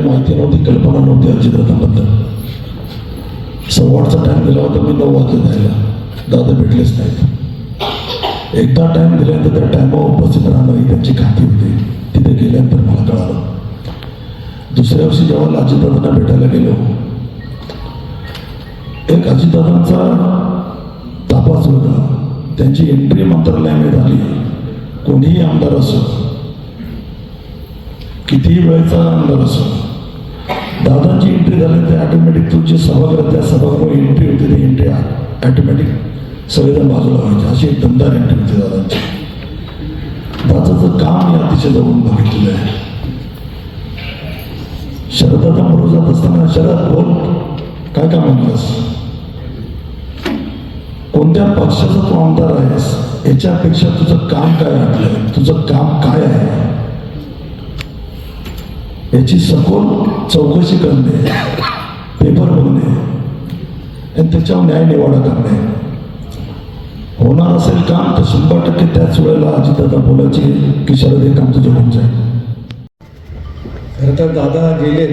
काही माहिती नव्हती कल्पना नव्हती अजितदादाबद्दल सव्वाडचा टाईम दिला होता मी नऊ वाजता जायला. दादा भेटलेच नाहीत. एकदा टाईम दिल्यानंतर त्या टायमावर उपस्थित राहणं ही त्यांची खाती होती. तिथे गेल्यानंतर मला कळालं. दुसऱ्या वर्षी जेव्हा अजितदादांना भेटायला गेलो एक अजितदादांचा तापाच होता. त्यांची एंट्री मंत्रालयामध्ये झाली. कोणीही आमदार असो कितीही वेळचा आमदार असो दादाची एंट्री झाली तर ऑटोमॅटिक तुमची सभागृह त्या सभागृह एंट्री होती ती एंट्री ऑटोमॅटिक सगळेजण बाजूला व्हायचे. अशी एक दमदार एंट्री होती दादांची. दादाचं काम मी अतिशय जवळून बघितलेलं आहे. शरदाचा बरोबर जात असताना शरद बोल. काय काम म्हणलास कोणत्या पक्षाचा तू आमदार आहेस? याच्यापेक्षा तुझं काम काय वाटलंय तुझं काम काय आहे? याची सखोल चौकशी करणे पेपर बघणे आणि त्याच्यावर न्याय निवाडा करणे. होणार असेल काम तर शंभर टक्के त्याच वेळेला अजितदादा बोलायचे की शरद हे काम तुझं होऊन जाईल. खरं तर दादा गेले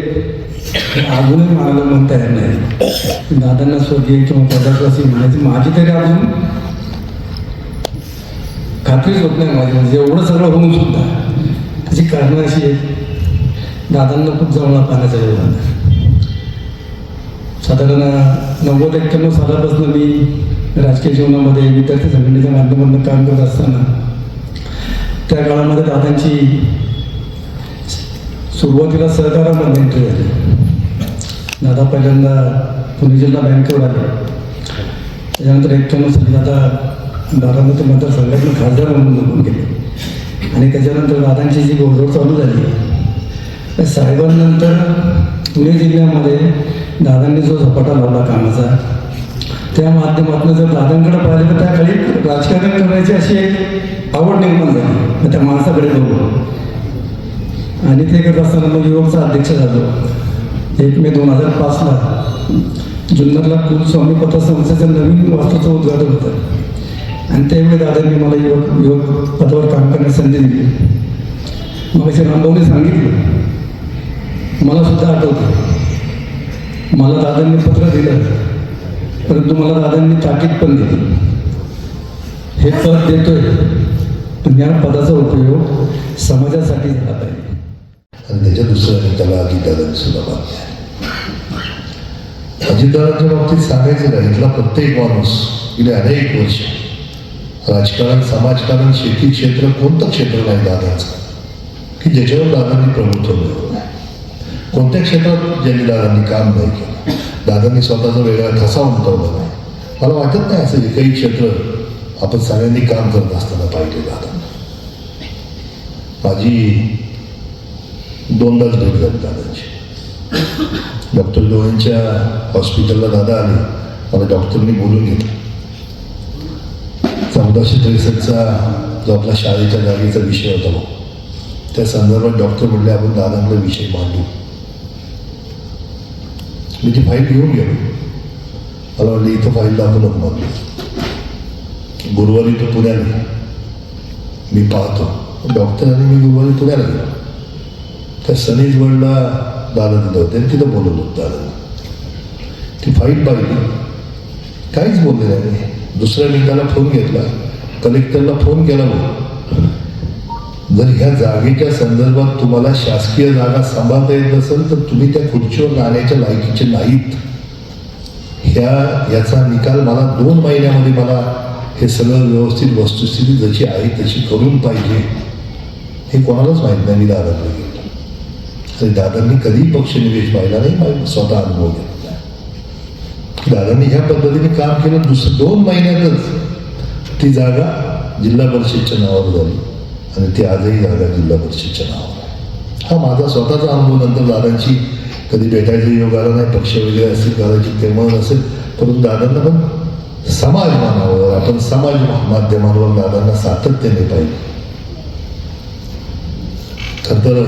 अजूनही मला म्हणता येत नाही. दादांना स्वर्गीय किंवा पदार्थवासी म्हणायची माझी तरी अजून खात्रीच होत नाही माझी म्हणजे एवढं सगळं होऊन सुद्धा. त्याची कारणं अशी आहेत दादांना खूप जवळ पाण्याचा योगदान. साधारण नव्वद एक्क्याण्णव सालापासून मी राजकीय जीवनामध्ये विद्यार्थी संघटनेच्या माध्यमातून काम करत असताना त्या काळामध्ये दादांची सुरुवातीला सहकारामध्ये एंट्री झाली. दादा पहिल्यांदा पुणे जिल्हा बँकेवर आले. त्याच्यानंतर एक्क्याण्णव साली दादा बारामती मतदारसंघातून खासदार म्हणून निघून गेले. आणि त्याच्यानंतर दादांची जी गोडधोड चालू झाली त्या साहेबांनंतर पुणे जिल्ह्यामध्ये दादांनी जो झपाटा लावला कामाचा त्या माध्यमातून जर दादांकडे पाहिलं तर त्या काळी राजकारण करण्याची अशी एक आवड निर्माण झाली. मग त्या माणसाकडे बघू आणि ते करत असताना मग युवकचा अध्यक्ष झालो. एक मे दोन हजार पाचला जुन्नरला कुलस्वामी पतसंस्थेचं नवीन वास्तूचं उद्घाटन होतं. आणि त्यावेळी दादांनी मला युवक युवक पदावर काम करण्याची संधी दिली. मग असे रामभाऊने सांगितलं मला सुद्धा आठवतं. मला दादांनी पत्र दिलं परंतु मला दादांनी ताकीद पण दिली. हे पद देतोय. पण या पदाचा उपयोग समाजासाठी झाला पाहिजे. आणि त्याच्या दुसऱ्या त्याला अजितदादांनी सुद्धा मान्य आहे. अजितदादांच्या बाबतीत सांगायचं का इथला प्रत्येक माणूस गेले अनेक वर्ष राजकारण समाजकारण शेती क्षेत्र कोणतं क्षेत्र नाही दादाचं. की ज्याच्यावर दादांनी प्रभुत्व मिळवलं. कोणत्या क्षेत्रात ज्यांनी दादांनी काम नाही केलं? दादांनी स्वतःचा वेगळा ठसा उमटवला नाही. मला वाटत नाही असं एकही क्षेत्र आपण सगळ्यांनी काम करत असताना पाहिजे दादांना माझी दोनदाच भेट झाली दादांची. डॉक्टर डोळ्यांच्या हॉस्पिटलला दादा आले. मला डॉक्टरनी बोलून घेतलं. चौदाशे त्रेसष्टचा जो आपला शाळेच्या जागेचा विषय होता त्या संदर्भात डॉक्टर म्हणले आपण दादांकडे विषय मांडू. मी ती फाईल घेऊन गेलो. मला वाटलं इथं फाईल दाखवलं मग गुरुवारी तो पुण्याला मी पाहतो. डॉक्टरांनी मी गुरुवारी पुण्याला गेलो. त्या सनीज वर्ल्डला दादा होते तिथं बोलवलं होतं दादा ती फाईट पाहिली. काहीच बोलले नाही. दुसऱ्या निकाला फोन घेतला. कलेक्टरला फोन केला मग जर ह्या जागेच्या संदर्भात तुम्हाला शासकीय जागा सांभाळता येत नसेल तर तुम्ही त्या खुर्चीवर राहण्याच्या लायकीचे नाहीत. ह्या याचा निकाल मला दोन महिन्यामध्ये मला हे सगळं व्यवस्थित वस्तुस्थिती जशी आहे तशी करून पाहिजे. हे कोणालाच माहीत नाही मी दादाकडे गेलो. आणि दादांनी कधीही पक्षनिवेश पाहिला नाही स्वतः अनुभव घेतला दादांनी ह्या पद्धतीने काम केलं दुसरं दोन महिन्यातच ती जागा जिल्हा परिषदच्या नावावर झाली. आणि ते आजही जागा जिल्हा परिषदच्या नावावर. हा माझा स्वतःचा अनुभव नंतर दादांची कधी भेटायचा योग आला नाही पक्ष वगैरे असतील ते तेव्हा नसेल परंतु दादांना पण समाज मानावर आपण समाज माध्यमांवर दादांना सातत्याने पाहिजे. खर तर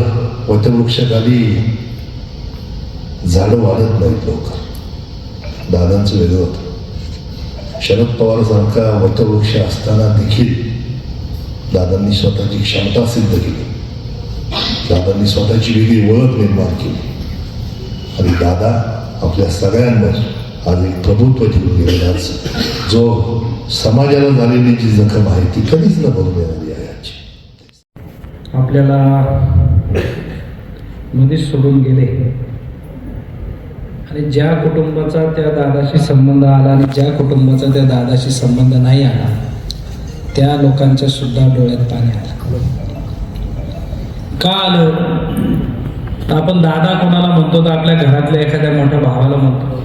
वटवृक्षाखाली झाडं वाढत नाहीत लवकर. दादांचं वेगळं होतं. शरद पवारसारखा वटवृक्ष असताना देखील दादांनी स्वतःची क्षमता सिद्ध केली. दादांनी स्वतःची वेगळी ओळख निर्माण केली. आणि दादा आपल्या सगळ्यांवर आज एक प्रभुत्व ठेवून गेलेला जो समाजाला झालेली जी जखम आहे ती कधीच न भरून येणारी आहे आजची. आपल्याला मध्येच सोडून गेले. आणि ज्या कुटुंबाचा त्या दादाशी संबंध आला आणि ज्या कुटुंबाचा त्या दादाशी संबंध नाही आला त्या लोकांच्या सुद्धा डोळ्यात पाणी आलं. का आलं? तर आपण दादा कोणाला म्हणतो तर आपल्या घरातल्या एखाद्या मोठ्या भावाला म्हणतो.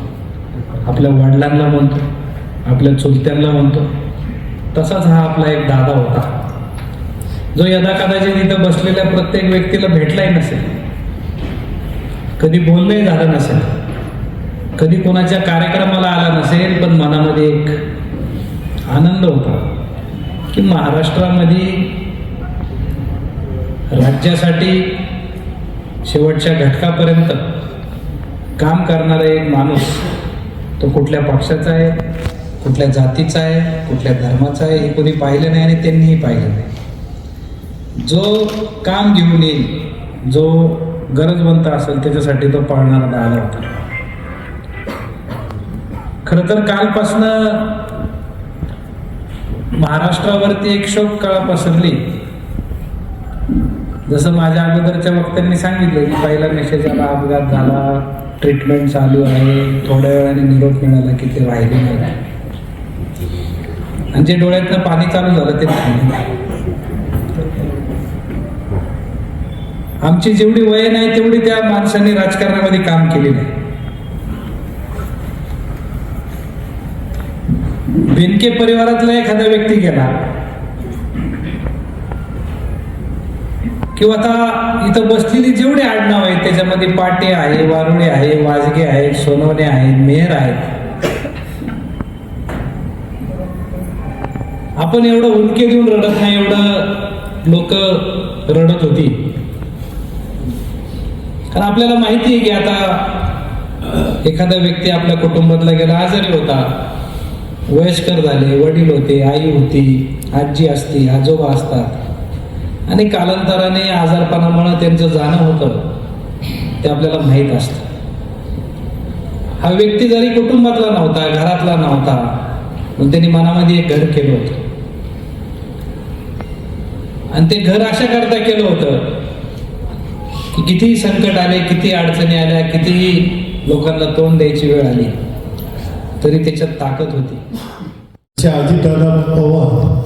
आपल्या वडिलांना म्हणतो. आपल्या चुलत्यांना म्हणतो. तसाच हा आपला एक दादा होता. जो यदा कदाचित इथं बसलेल्या प्रत्येक व्यक्तीला भेटलाही नसेल. कधी बोलणंही झालं नसेल. कधी कोणाच्या कार्यक्रमाला आला नसेल पण मनामध्ये एक आनंद होता. की महाराष्ट्रामध्ये राज्यासाठी शेवटच्या घटकापर्यंत काम करणारा एक माणूस तो कुठल्या पक्षाचा आहे कुठल्या जातीचा आहे कुठल्या धर्माचा आहे हे कोणी पाहिलं नाही आणि त्यांनीही पाहिलं नाही. जो काम घेऊन येईल जो गरजवंत असेल त्याच्यासाठी तो पाळणारा आला होता. खरं तर कालपासनं महाराष्ट्रावरती एक शोक कळा पसरली. जसं माझ्या अगोदरच्या वक्त्यांनी सांगितलं की पहिला मेसेज आला अपघात झाला ट्रीटमेंट चालू आहे थोड्या वेळाने निरोप मिळाला की ते राहिले नाही. आणि जे डोळ्यातनं पाणी चालू झालं ते आमची जेवढी वय नाही तेवढी त्या माणसाने राजकारणामध्ये काम केले नाही बेनके परिवारातला एखादा व्यक्ती गेला किंवा आता इथं बसलेली जेवढे आडनाव आहेत त्याच्यामध्ये पाटे आहे वारुळे आहे वाजगे आहेत सोनवणे आहेत मेहर आहेत. आपण एवढं उलके देऊन रडत नाही एवढं लोक रडत होती. कारण आपल्याला माहिती आहे की आता एखादा व्यक्ती आपल्या कुटुंबातला गेला आजारी होता. वयस्कर झाले वडील होते आई होती आजी असती आजोबा असतात. आणि कालांतराने आजारपणामुळे त्यांचं जाणं होतं. ते आपल्याला माहीत असतं. हा व्यक्ती जरी कुटुंबातला नव्हता घरातला नव्हता पण त्यांनी मनामध्ये एक घर केलं होतं. आणि ते घर अशा करता केलं होतं की कितीही संकट आले किती अडचणी आल्या कितीही लोकांना तोंड द्यायची वेळ आली तरी त्याच्यात ताकद होती. अजितदादा पवार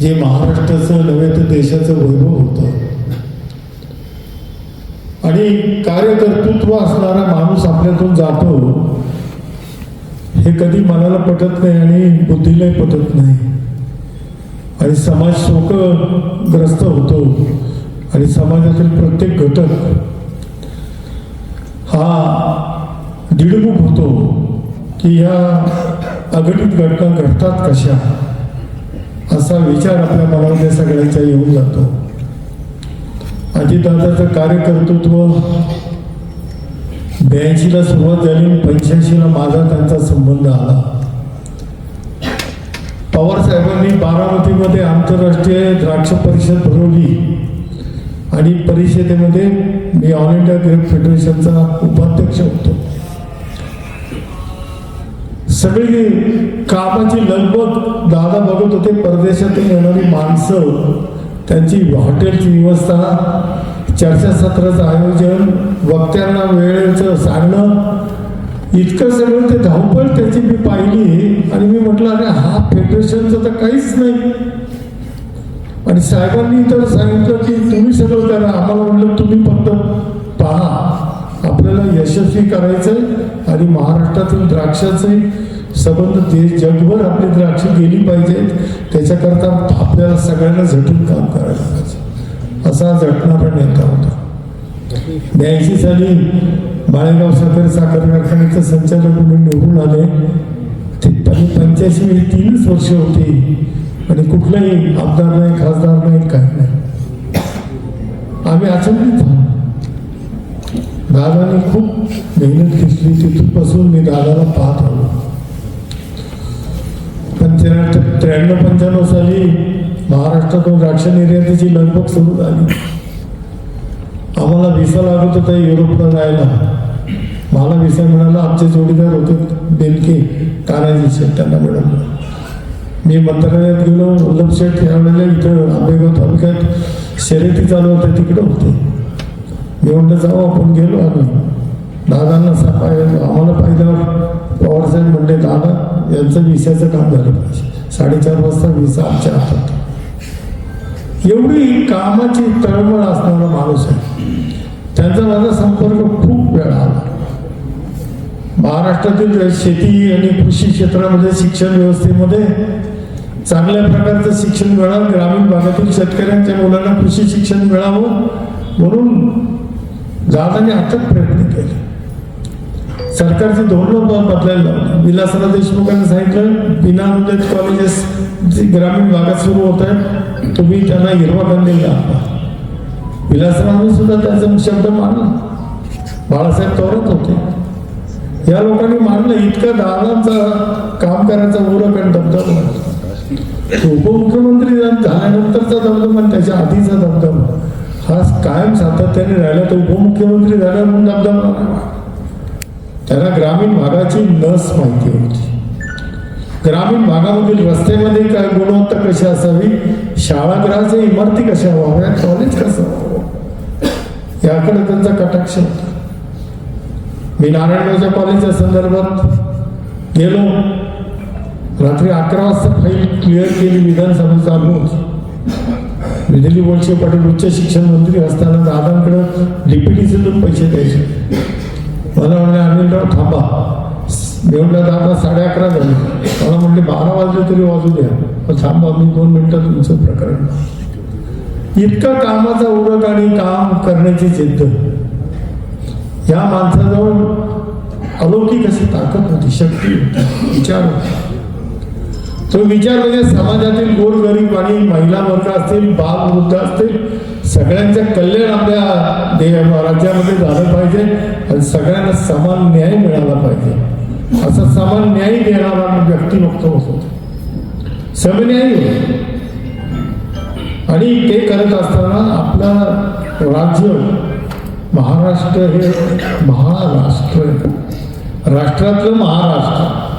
जे महाराष्ट्राचं नव्हे तर देशाचं वैभव होत. आणि कार्यकर्तृत्व असणारा माणूस आपल्यातून जातो हे कधी मनाला पटत नाही आणि बुद्धीलाही पटत नाही. आणि समाज शोकग्रस्त होतो आणि समाजातील प्रत्येक घटक हा दिडमुख होतो. की या अघटित घटना घडतात कशा? असा विचार आपल्या मनामध्ये सगळ्यांचा येऊन जातो. अजितदादाचं कार्यकर्तृत्व ब्याऐंशीला सुरुवात झाली पंच्याऐंशीला माझा त्यांचा संबंध आला. पवार साहेबांनी बारामतीमध्ये आंतरराष्ट्रीय द्राक्ष परिषद भरवली आणि परिषदेमध्ये मी ऑल इंडिया ग्रेप फेडरेशनचा उपाध्यक्ष होतो. सगळी कामाची लगबग दादा बघत होते परदेशातून येणारी माणसं त्यांची हॉटेलची व्यवस्था चर्चासत्राचं आयोजन वक्त्यांना वेळेचं सांगणं इतकं सगळं ते धावपळ त्याची मी पाहिली. आणि मी म्हटलं अरे हा फेडरेशनचं तर काहीच नाही. आणि साहेबांनी तर सांगितलं की तुम्ही सगळं करा. आम्हाला म्हटलं तुम्ही फक्त पहा. आपल्याला यशस्वी करायचंय आणि महाराष्ट्रातील द्राक्षाचे संबंध देश जगभर आपली द्राक्ष गेली पाहिजेत. त्याच्याकरता आपल्याला सगळ्यांना झटून काम करायला पाहिजे. असा झटणारा नेता होता. ब्याऐंशी साली माळेगाव साखर साखर कारखान्याचे संचालक म्हणून निवडून आले. ते पंच्याऐंशी म्हणजे तीनच वर्ष होती. आणि कुठलाही आमदार नाही खासदार नाही काही नाही. आम्ही अचंबित झालो. दादाने खूप मेहनत घेतली. तिथूनपासून मी दादाला पाहत आलो. पंच्याण्णव त्र्याण्णव पंच्याण्णव साली महाराष्ट्रातून द्राक्ष निर्यातीची लगबग सुरू झाली. आम्हाला विसा लागत होता युरोपला जायला. मला विसा मिळाला. आमचे जोडीदार होते बेलके तानाजी शेठ त्यांना मिळालं. मी मंत्रालयात गेलो. वल्लभ शेठ त्यावेळेला इथं आंबेगाव तालुक्यात शर्यती चालू होत्या. तिकडं होते. मी म्हटलं जाऊ आपण गेलो आम्ही. दादांना सफाय आम्हाला पाहिल्यावर पवारसाहेब म्हणले दादा यांचं विसाचं काम झालं पाहिजे. साडेचार वाजता विसा आमच्या हातात. एवढी कामाची तळमळ असणारा माणूस आहे. त्यांचा माझा संपर्क खूप वेळा आला. महाराष्ट्रातील शेती आणि कृषी क्षेत्रामध्ये शिक्षण व्यवस्थेमध्ये चांगल्या प्रकारचं शिक्षण मिळावं. ग्रामीण भागातील शेतकऱ्यांच्या मुलांना कृषी शिक्षण मिळावं. म्हणून दादाने अथक प्रयत्न केले. सरकारचे दोन लोक बदलायला लावली. विलासराव देशमुखांनी सांगितलं विनामुदत कॉलेजेस जे ग्रामीण भागात सुरू होत आहेत. तुम्ही त्यांना हिरवा कंदील दाखवा. विलासरावांनी सुद्धा त्याचा शब्द मानला. बाळासाहेब तोरत होते. या लोकांनी मानलं इतकं दादांचा काम करायचा उरक आणि दबदबा. उपमुख्यमंत्री झाल्यानंतरचा दबदबा आणि त्याच्या आधीचा दबदबा. हा कायम सातत्याने राहिला तर उपमुख्यमंत्री झाला म्हणून दबदबा त्याला त्यांना ग्रामीण भागाची नस माहिती होती. ग्रामीण भागामधील रस्त्यामध्ये काय गुणवत्ता कशी असावी शाळागृहाच्या इमारती कशा व्हाव्या कॉलेज कसं व्हावं याकडे त्यांचा कटाक्ष होता. मी नारायणगावच्या कॉलेजच्या संदर्भात गेलो. रात्री अकरा वाजता फाईल क्लिअर केली विधानसभा चालू होती. विदली वळसे पाटील उच्च शिक्षण मंत्री असताना दादांकडे डीपीटीसीतून पैसे द्यायचे. मला म्हणले अनिलराव थांबा. देवला दादा साडे अकरा झाले. मला म्हणले बारा वाजले तरी वाजू द्या. पण थांबा मी दोन मिनटं तुमचं प्रकरण इतका कामाचा उडत आणि काम करण्याची जिद्द. या माणसाजवळ अलौकिक अशी ताकद होती शक्ती होती विचार होता. तो विचार म्हणजे समाजातील गोरगरीब आणि महिला वर्ग असतील बाल वृद्ध असतील सगळ्यांचं कल्याण आपल्या दे राज्यामध्ये झालं पाहिजे आणि सगळ्यांना समान न्याय मिळाला पाहिजे. असा समान न्याय देणारा व्यक्तिमत्व होतो. समन्यायी होतो. आणि ते करत असताना आपलं राज्य महाराष्ट्र हे महाराष्ट्र. राष्ट्रातलं महाराष्ट्र.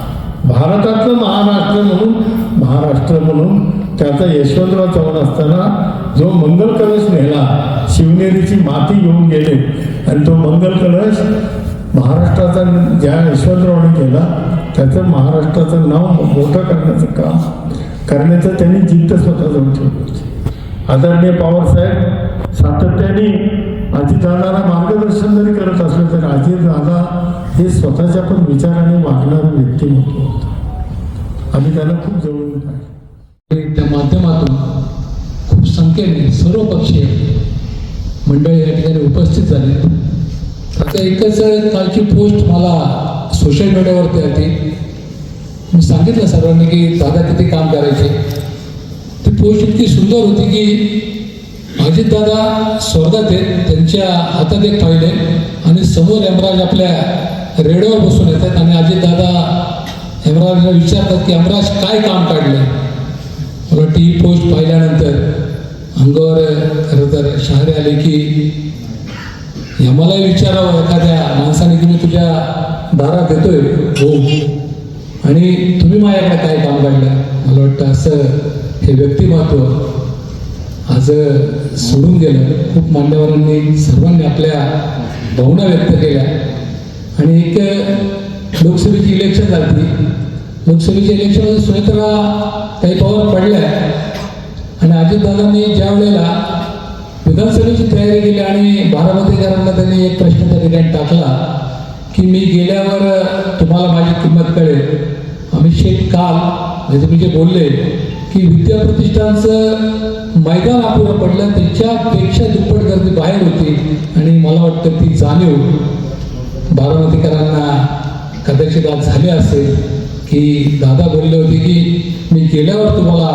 भारतातलं महाराष्ट्र म्हणून महाराष्ट्र म्हणून त्याचा यशवंतराव चव्हाण असताना जो मंगल कलश नेला शिवनेरीची माती घेऊन गेले आणि तो मंगल कलश महाराष्ट्राचा ज्या यशवंतरावने केला त्याचं महाराष्ट्राचं नाव मोठं करण्याचं काम करण्याचं त्यांनी जिद्द स्वतःजवळ ठेवली आदरणीय पवारसाहेब साहेब सातत्याने जाणारा मार्गदर्शन जरी करत असलं तर आजी दादा हे स्वतःच्या पण विचाराने वागणारा व्यक्तिमत्व होतं आम्ही त्याला खूप जवळून पाहिजे त्या माध्यमातून खूप संख्येने सर्व पक्षीय मंडळी या ठिकाणी उपस्थित झाले. आता एकच कालची पोस्ट मला सोशल मीडियावरती आली. मी सांगितलं सर्वांनी की दादा किती काम करायचे. ती पोस्ट इतकी सुंदर होती की अजितदादा स्वर्गात आहेत त्यांच्या हातात एक फाईल आहे आणि समोर यमराज आपल्या रेडिओवर बसून येतात आणि अजितदादा हेमराजला विचारतात की यमराज काय काम काढलं मला टी व्ही पोस्ट पाहिल्यानंतर. अंगावर खरं तर शहरे आले की यमालाही विचारावं एखाद्या माणसाने की मी तुझ्या दारात येतोय हो. आणि तुम्ही माझ्याकडे काय काम काढलं मला वाटतं असं हे व्यक्तिमत्व आज सोडून गेलं. खूप मान्यवरांनी सर्वांनी आपल्या भावना व्यक्त केल्या. आणि एक लोकसभेची इलेक्शन झाली लोकसभेच्या इलेक्शनमध्ये सुनेत्रा काही पवार पडल्या. आणि अजितदादांनी ज्या वेळेला विधानसभेची तयारी केली आणि बारामतीकरांना त्यांनी एक प्रश्न त्या ठिकाणी टाकला की मी गेल्यावर तुम्हाला माझी किंमत कळेल. अमित शेठ काल म्हणजे तुम्ही जे बोलले की विद्याप्रतिष्ठानचं मैदान आपल्याला पडलं त्याच्यापेक्षा दुप्पट गर्दी बाहेर होती. आणि मला वाटतं ती जाणीव बारामतीकरांना कदाचित आज झाले असेल की दादा बोलले होते की मी गेल्यावर तुम्हाला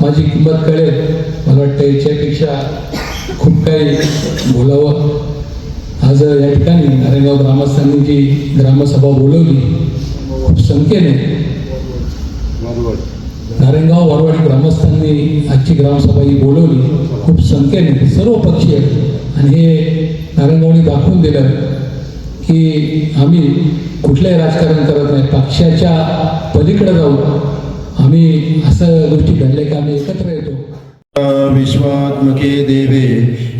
माझी किंमत कळेल. मला वाटतं याच्यापेक्षा खूप काही बोलावं. आज या ठिकाणी नारायणगाव ग्रामस्थांनी जी ग्रामसभा बोलवली खूप संख्येने नारायणगाव वारवाडी ग्रामस्थांनी आजची ग्रामसभा ही बोलवली खूप संख्येने सर्व पक्षीय आणि आणि हे नारायणगावने दाखवून दिलं की आम्ही कुठलंही राजकारण करत नाही पक्षाच्या पलीकडे जाऊन आम्ही असं गोष्टी घडले की आम्ही एकत्र येतो. विश्वात्मके देवे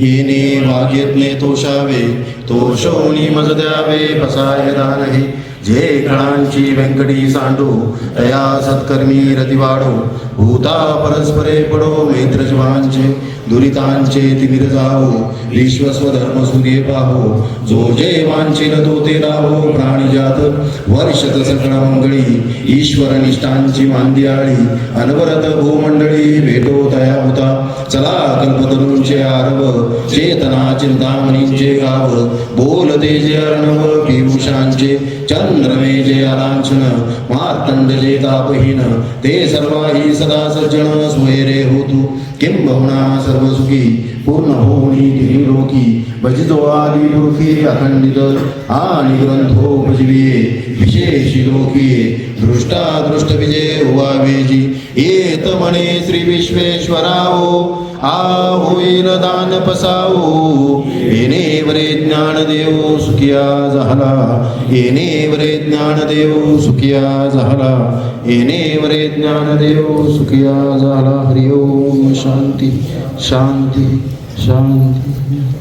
येणे वाग्यज्ञे तोषावे तोषोणी मज द्यावे फसाय दानहे. जे गणांची व्यंकटी सांडो तया सत्कर्मी रतिवाडो भूता परस्परे पडो मैत्रजवांचे दुरितांचे तिमिर जाओ विश्वस्व धर्म सूर्य पाहो जो जे वांछिन तो ते राहो प्राणीजात वर्षत सकळ मंगळी ईश्वर निष्ठांची मांदियाळी अनवरत भूमंडळी भेटो तया होता चला कल्पतरूंचे आरव चेतना चिंतामणींचे गाव बोल तेजे अर्णव पियुषांचे चंद्रमे जे अलांछन तापहीन ते सर्वाही सदा सज्जन स्वैरे होतु। किंबहुना सर्व सर्वसुखी पूर्ण होणी तिन्ही लोकी भजितो आदी पुरुषी अखंडित आणि ग्रंथोपजीविये विशेषी लोकिये दृष्टा दृष्ट विजय व्हावेजी येत मणे श्री विश्वेश्वराओ आ होईल दान पसाऊ येणे वरे ज्ञान देव सुखिया झाला येणे वरे ज्ञान देव सुखिया झाला येणे वरे ज्ञान देव सुखिया झाला हरिओम शांती शांती शांती